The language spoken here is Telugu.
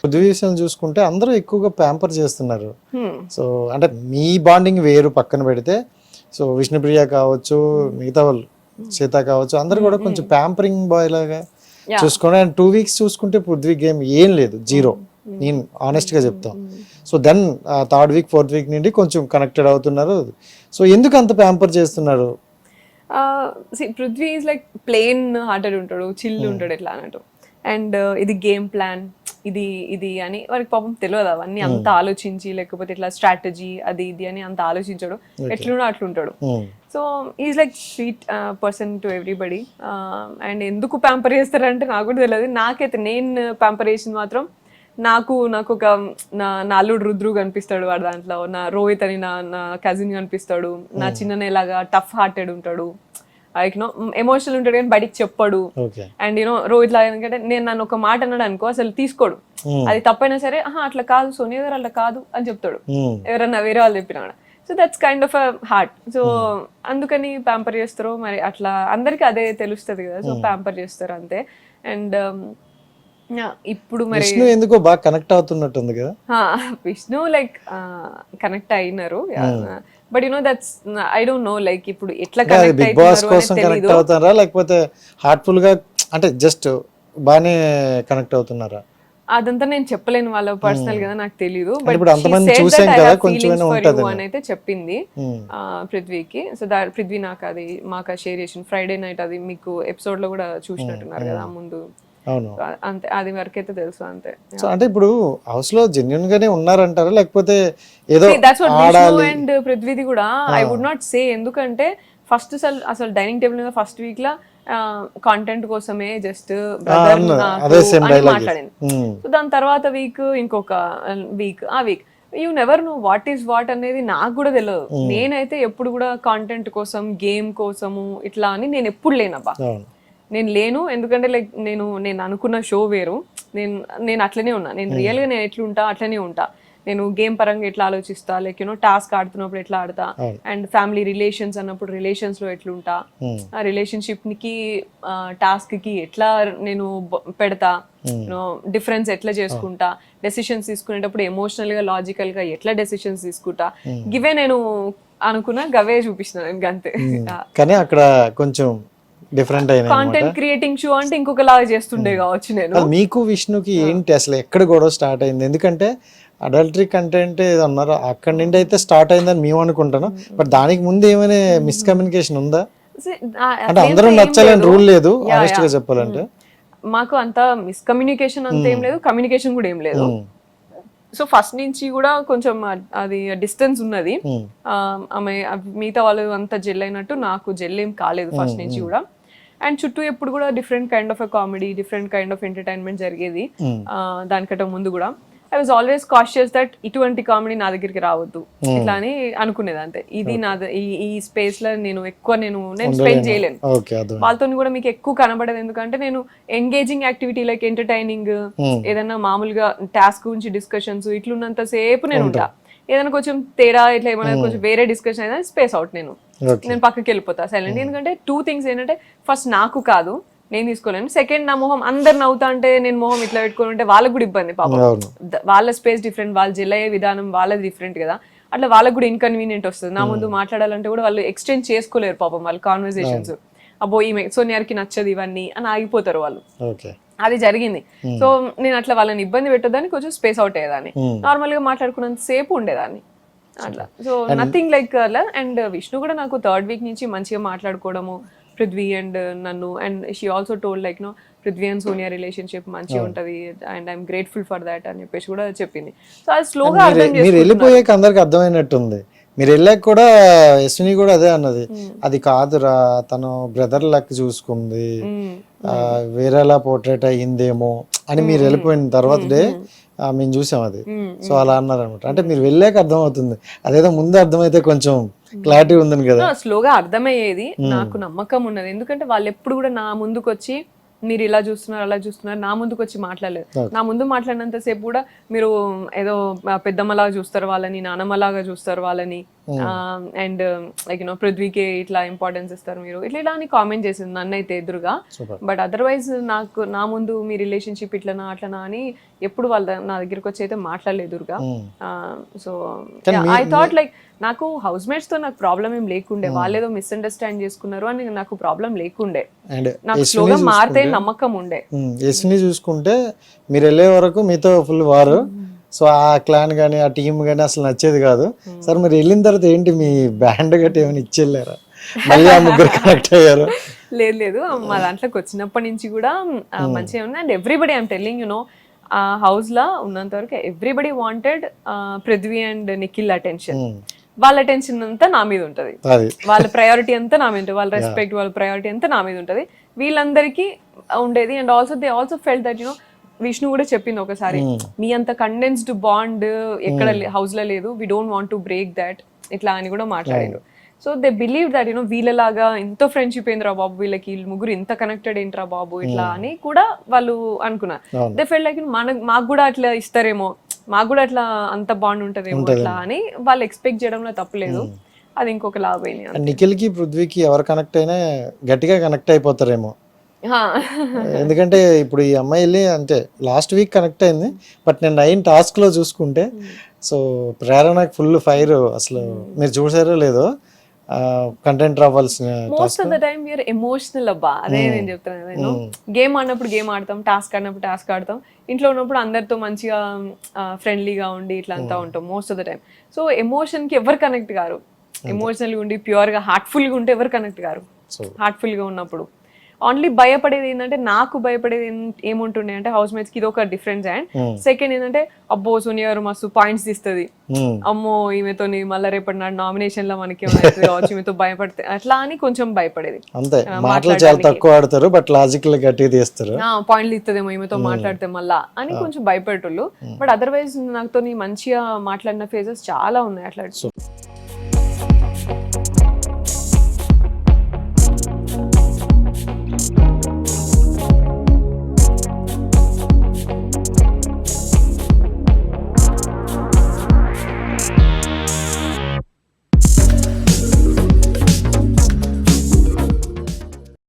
పృథ్వీ విషయం చూసుకుంటే అందరూ ఎక్కువగా ప్యాంపర్ చేస్తున్నారు. Hmm. సో అంటే మీ బాండింగ్ వేరు పక్కన పెడితే సో విష్ణుప్రియ కావచ్చు మిగతా వాళ్ళు సీత కావచ్చు అందరూ కూడా కొంచెం ప్యాంపరింగ్ బాయ్ లాగా. చూసుకోండి. అండ్ టూ వీక్స్ చూసుకుంటే పృథ్వీ గేమ్ ఏం లేదు జీరో నేను ఆనెస్ట్గా చెప్తాం so then third week fourth week నుండి కొంచెం కనెక్టెడ్ అవుతున్నారు. సో ఎందుకు అంత ప్యాంపర్ చేస్తున్నారు? Prithvi is like plain hearted ఉంటాడు చిల్ Hmm. ఉంటాడు ఎట్లా అన్నట్టు. అండ్ ఇది గేమ్ ప్లాన్ ఇది ఇది అని వారికి పాపం తెలియదు అవన్నీ అంత. ఆలోచించి లేకపోతే ఇట్లా స్ట్రాటజీ అది ఇది అని అంత ఆలోచించాడు. ఎట్లున్నా అట్లుంటాడు. So is like sweet person to everybody and ఎందుకు ప్యాంపర్ చేస్తారంటే నాకు కూడా తెలియదు నాకైతే నేను ప్యాంపర్ చేసింది మాత్రం నాకు నాకు ఒక నా నా అల్లుడు రుద్రు కనిపిస్తాడు వాడు దాంట్లో. నా రోహిత్ అని నా నా కజిన్ కనిపిస్తాడు. నా చిన్ననేలాగా టఫ్ హార్టెడ్ ఉంటాడు. లైక్ నో ఎమోషనల్ ఉంటాడు కానీ బయటికి చెప్పడు. అండ్ యూనో రోహిత్ లాగా ఎందుకంటే నేను నన్ను ఒక మాట అన్నాడు అనుకో అసలు తీసుకోడు. Hmm. అది తప్పైనా సరే అట్లా కాదు సోనియా గారు అట్లా కాదు అని చెప్తాడు. Hmm. ఎవరన్నా వేరే వాళ్ళు చెప్పినా కూడా. So that's kind of a heart so అందుకని ప్యాంపర్ చేస్తారు మరి అట్లా అందరికి అదే తెలుస్తుంది కదా. సో ప్యాంపర్ చేస్తారు అంతే. అండ్ ఇప్పుడు మరి విష్ణు ఎందుకో బాగా కనెక్ట్ అవుతున్నట్టుంది కదా. విష్ణు లైక్ కనెక్ట్ అయినారు. But you know that's I don't know like ఇప్పుడు ఎట్లా కనెక్ట్ బిగ్ బాస్ కోసం కనెక్ట్ అవుతారా? లేకపోతే హార్ట్ఫుల్గా అంటే జస్ట్ బాగానే కనెక్ట్ అవుతున్నారా? అదంతా నేను చెప్పలేను వాళ్ళ పర్సనల్ కదా నాకు తెలియదు ఉంటది అని అయితే చెప్పింది. Hmm. ఆ, పృథ్వీకి. సో దా పృథ్వీ నాకు అది మాకు షేర్ చేసిన ఫ్రైడే నైట్ అది మీకు ఎపిసోడ్లో కూడా చూసినట్టున్నారు కదా ముందు. అవును. అంతే. అది వరకైతే తెలుసు అంతే. సో అంటే ఇప్పుడు హౌస్లో జెన్యున్ గానే ఉన్నారంటారా? లేకపోతే ఏదో అండ్ పృథ్వీది కూడా ఐ వుడ్ నాట్ సే ఎందుకంటే ఫస్ట్ అసలు అసలు డైనింగ్ టేబుల్ మీద ఫస్ట్ వీక్ లా కాంటెంట్ కోసమే జస్ట్. మాట్లాడింది. Hmm. సో దాని తర్వాత వీక్ ఇంకొక వీక్ ఆ week you never know what is what అనేది నాకు కూడా తెలియదు నేనైతే ఎప్పుడు కూడా కాంటెంట్ కోసం గేమ్ కోసము ఇట్లా అని నేను ఎప్పుడు లేనబ్బా. నేను లేను ఎందుకంటే లైక్ నేను నేను అనుకున్న షో వేరు. నేను నేను అట్లనే ఉన్నా. నేను రియల్గా నేను ఎట్లుంటా అట్లనే ఉంటా. నేను గేమ్ పరంగా ఎట్లా ఆలోచిస్తా లైక్ యూనో టాస్క్ ఆడుతున్నప్పుడు ఎట్లా ఆడతా. అండ్ ఫ్యామిలీ రిలేషన్స్ అన్నప్పుడు రిలేషన్స్లో ఎట్లుంటా. Hmm. ఆ రిలేషన్షిప్కి టాస్క్కి ఎట్లా నేను పెడతా. యూనో డిఫరెన్స్ ఎట్లా చేసుకుంటా. డెసిషన్స్ తీసుకునేటప్పుడు ఎమోషనల్గా లాజికల్గా ఎట్లా డెసిషన్స్ తీసుకుంటా. గివే నేను అనుకున్నా గవే చూపించిన నేను అంతే కానీ అక్కడ కొంచెం డిఫరెంట్ అయినా కాంటెంట్ క్రియేటింగ్ షో అంటే ఇంకొక లాగా చేస్తుండే కావచ్చు నేను. మీకు విష్ణుకి ఏంటి అసలు ఎక్కడ గొడవ స్టార్ట్ అయింది? ఎందుకంటే అడల్టరీ కంటెంట్ ఏదో అన్నారు అక్కడి నుండి అయితే స్టార్ట్ అయిందని మేము అనుకుంటాను. బట్ దానికి ముందు ఏమైనా మిస్కమ్యూనికేషన్ ఉందా? అంటే అందరూ నచ్చాలని. రూల్ లేదు ఆనెస్ట్గా. చెప్పాలంటే. మాకు అంత మిస్కమ్యూనికేషన్ అంత ఏం లేదు కమ్యూనికేషన్ కూడా ఏం లేదు. Hmm. సో ఫస్ట్ నుంచి కూడా కొంచెం అది డిస్టెన్స్ ఉన్నది. Hmm. ఆమె మిగతా వాళ్ళు అంత జెల్ అయినట్టు నాకు జెల్ ఏం కాలేదు ఫస్ట్ నుంచి కూడా. అండ్ చుట్టూ ఎప్పుడు కూడా different kind of comedy different kind of entertainment జరిగేది. Hmm. దానికంటే ముందు కూడా. I was always cautious that ఇటువంటి కామెడీ నా దగ్గరికి రావద్దు. ఇట్లా అని అనుకునేది అంతే ఇది నా ఈ స్పేస్లో నేను ఎక్కువ నేను నేను స్పెండ్ చేయలేను. వాళ్ళతో కూడా మీకు ఎక్కువ కనబడదు. ఎందుకంటే నేను engaging activity like entertaining Hmm. ఏదైనా మామూలుగా టాస్క్ గురించి డిస్కషన్స్ ఇట్లున్నంత సేపు నేను ఉంటా. ఏదైనా కొంచెం తేడా ఇట్లా ఏమైనా కొంచెం వేరే డిస్కషన్ అయినా స్పేస్ అవుట్ నేను. నేను పక్కకి వెళ్ళిపోతా. సైలెంట్ ఎందుకంటే టూ థింగ్స్ ఏంటంటే ఫస్ట్ నాకు కాదు నేను తీసుకోలేను. సెకండ్ నా మొహం అందరు నవ్వుతా అంటే నేను మొహం ఇట్లా పెట్టుకుని ఉంటే వాళ్ళకి కూడా ఇబ్బంది పాపం. వాళ్ళ స్పేస్ డిఫరెంట్ వాళ్ళు జెల్ అయ్యే విధానం వాళ్ళది డిఫరెంట్ కదా. అట్లా వాళ్ళకి కూడా ఇన్కన్వీనియంట్ వస్తుంది. నా ముందు మాట్లాడాలంటే కూడా వాళ్ళు ఎక్స్చేంజ్ చేసుకోలేరు పాపం వాళ్ళ కాన్వర్సేషన్స్ అబ్బో ఈమె సోనియాకి నచ్చదు ఇవన్నీ అని ఆగిపోతారు వాళ్ళు. అది జరిగింది. సో నేను అట్లా వాళ్ళని ఇబ్బంది పెట్టదని కొంచెం స్పేస్ అవుట్ అయ్యేదాన్ని. Hmm. నార్మల్గా మాట్లాడుకున్నంత సేపు ఉండేదాన్ని. అట్లా. సో నథింగ్ లైక్ అలా అండ్ విష్ణు కూడా నాకు థర్డ్ వీక్ నుంచి మంచిగా మాట్లాడుకోవడము పృథ్వీ అండ్ నన్ను. And she also told like no Prithvi and Sonia relationship మంచిగా ఉంటది. And I'm grateful for that అని చెప్పేసి కూడా చెప్పింది. సో అది స్లోగా అర్థం మీరు చేసుకుంటున్నా వెళ్ళిపోయాక అందరికి అర్థమైనట్టుంది. మీరు వెళ్ళాక కూడా యశ్విని కూడా అదే అన్నది. అది కాదురా తను బ్రదర్ లెక్క చూసుకుంది. వేరేలా పోర్ట్రేట్ అయ్యిందేమో అని మీరు వెళ్ళిపోయిన తర్వాత డే మేము. చూసాం అది. సో అలా అన్నారు అనమాట అంటే మీరు వెళ్ళాక అర్థమవుతుంది. అదేదో ముందు అర్థమైతే కొంచెం క్లారిటీ ఉందని కదా. స్లోగా అర్థమయ్యేది. నాకు నమ్మకం ఉన్నది. ఎందుకంటే వాళ్ళు ఎప్పుడు కూడా నా ముందుకు వచ్చి మీరు ఇలా చూస్తున్నారు అలా చూస్తున్నారు నా ముందుకు వచ్చి మాట్లాడలేదు నా ముందు మాట్లాడినంత సేపు కూడా మీరు ఏదో పెద్దమ్మలాగా చూస్తారు వాళ్ళని నానమ్మలాగా చూస్తారు వాళ్ళని. అండ్ లైక్ యూనో పృథ్వీకి ఇట్లా ఇంపార్టెన్స్ ఇస్తారు మీరు. ఇట్లా ఇలా అని కామెంట్ చేసింది నన్ను అయితే ఎదురుగా బట్ అదర్వైజ్ నాకు నా ముందు మీ రిలేషన్షిప్ ఇట్లనా అట్లనా అని ఎప్పుడు వాళ్ళ నా దగ్గరికి వచ్చి అయితే మాట్లాడలేదు ఎదురుగా. సో ఐ థాట్ లైక్ నాకు హౌస్ మేట్స్తో నాకు ప్రాబ్లం ఏం లేకుండే. వాళ్ళేదో మిస్అండర్స్టాండ్ చేసుకున్నారు అని నాకు ప్రాబ్లం లేకుండే. నాకు స్లోగా మారితే నమ్మకం ఉండే. చూసుకుంటే మీరు వెళ్ళే వరకు మీతో ఫుల్ వారు సో ఆ క్లాన్ కానీ ఆ టీం కానీ అసలు నచ్చేది కాదు. సార్ మీరు వెళ్ళిన తర్వాత ఏంటి మీ బ్యాండ్ గట్టి ఏమైనా ఇచ్చెళ్ళారా? మళ్ళీ ఆ ముగ్గురు కనెక్ట్ అయ్యారు. లేదు లేదు. మా దాంట్లోకి వచ్చినప్పటి నుంచి కూడా ఆ, మంచిగా ఉంది. And everybody I'm telling you know ఆ హౌస్లో ఉన్నంత వరకు everybody wanted Prithvi and Nikhil attention Hmm. వాళ్ళ అటెన్షన్ అంతా నా మీద ఉంటది. వాళ్ళ ప్రయారిటీ అంతా నా మీద వాళ్ళ రెస్పెక్ట్ వాళ్ళ ప్రయారిటీ అంతా నా మీద ఉంటుంది. వీళ్ళందరికీ ఉండేది. And also they also fell that you know Vishnu కూడా చెప్పింది ఒకసారి మీ అంత కండెన్స్డ్ బాండ్ ఎక్కడ హౌస్లో లేదు we don't want to break that ఇట్లా అని కూడా మాట్లాడారు so they believe that you know వీళ్ళలాగా ఎంతో ఫ్రెండ్షిప్ ఏందిరా బాబు వీళ్ళకి వీళ్ళు ముగ్గురు ఇంత కనెక్టెడ్ ఏంట్రా బాబు ఇట్లా అని కూడా వాళ్ళు అనుకున్నారు. దే ఫెల్ లైక్ మన మాకు కూడా అట్లా ఇస్తారేమో మాకు కూడా అట్లా అంత బాండ్ ఉంటదేమో అట్లా అని వాళ్ళు ఎక్స్పెక్ట్ చేయడంలో తప్పలేదు అది ఇంకొక అండ్ నిఖిల్కి పృథ్వీకి ఎవరు కనెక్ట్ అయినా గట్టిగా కనెక్ట్ అయిపోతారేమో. ఎందుకంటే ఇప్పుడు ఈ అమ్మాయి వెళ్ళి అంటే లాస్ట్ వీక్ కనెక్ట్ అయింది బట్ నేను నైన్ టాస్క్లో చూసుకుంటే సో ప్రేరణకు ఫుల్ ఫైర్ అసలు. మీరు చూసారో లేదో కంటెంట్ రావాల్సిన most of the time we are emotional అబ్బా. అదే నేను చెప్తాను నేను గేమ్ ఆడినప్పుడు గేమ్ ఆడతాం టాస్క్ ఆడినప్పుడు టాస్క్ ఆడతాం. ఇంట్లో ఉన్నప్పుడు అందరితో మంచిగా ఫ్రెండ్లీగా ఉండి ఇట్లా అంతా ఉంటాం most of the time so ఎమోషన్కి ఎవరు కనెక్ట్ గారు ఎమోషనల్ ఉండి ప్యూర్గా హార్ట్ఫుల్గా ఉంటే ఎవరు కనెక్ట్ గారు సో హార్ట్ఫుల్గా ఉన్నప్పుడు. ఓన్లీ భయపడేది ఏంటంటే నాకు భయపడేది ఏముంటుండే అంటే హౌస్ మేట్స్కి ఇది ఒక డిఫరెన్స్ అండ్ సెకండ్ ఏంటంటే అబ్బో సోనియా గారు మస్తు పాయింట్స్ తీస్తుంది. అమ్మో ఈమెతో మళ్ళీ రేపటి నాడు నామినేషన్లో మనకి కావచ్చు ఈమెతో భయపడితే అట్లా అని కొంచెం భయపడేది. అంతే. మాటలు చాలా తక్కువ ఆడతారు బట్ లాజిక్ గట్టిగా తీస్తారు. పాయింట్లు ఇస్తుందేమో ఈమెతో మాట్లాడితే మళ్ళా అని కొంచెం భయపడేటోళ్ళు. బట్ అదర్వైజ్ నాతో మంచిగా మాట్లాడిన ఫేజెస్ చాలా ఉన్నాయి అట్లా